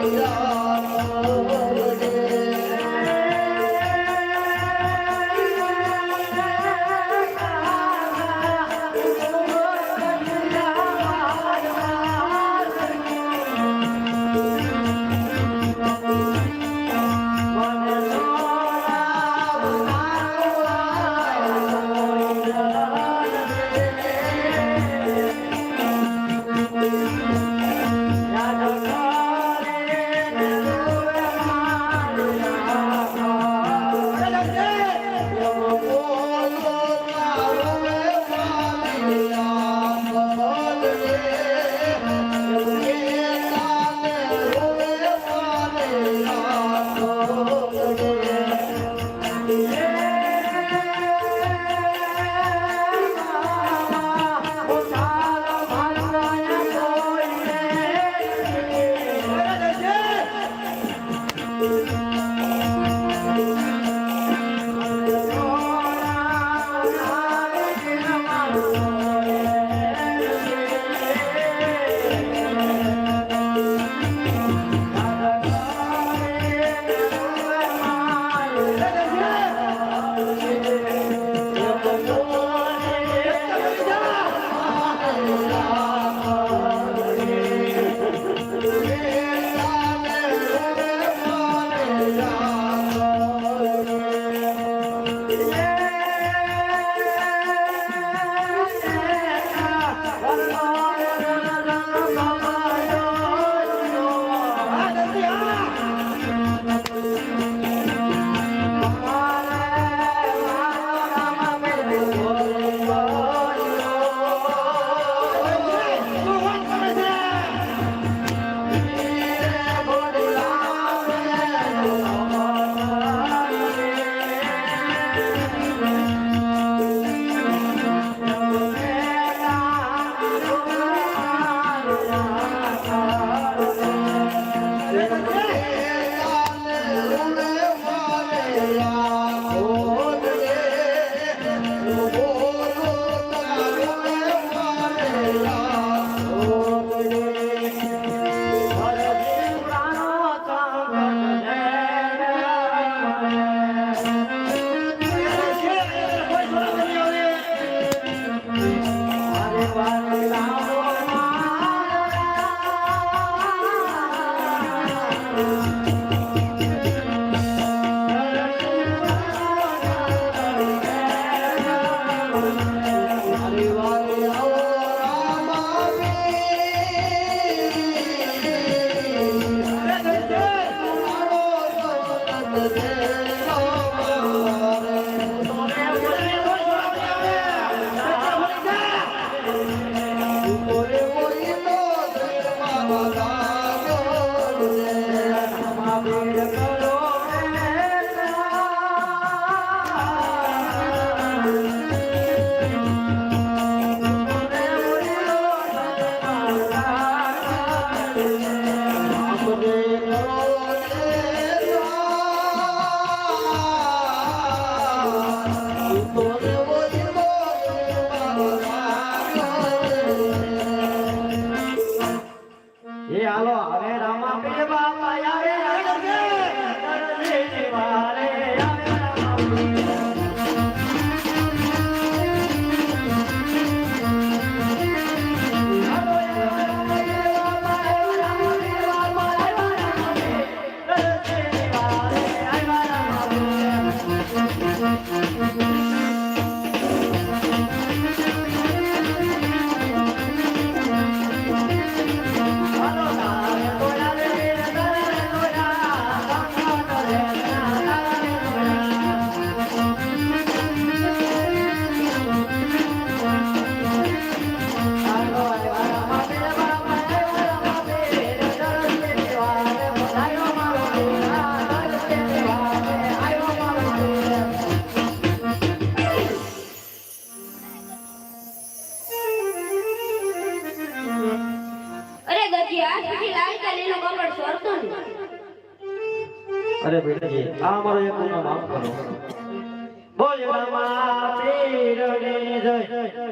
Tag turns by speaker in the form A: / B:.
A: Hallelujah. Thank you. એ હાલો હવે રામા પીર બાપા આવે.
B: અરે
A: બેટાજી આ અમારો એક ગુનો માફ કરો. બોલ રામા પીરડે જય.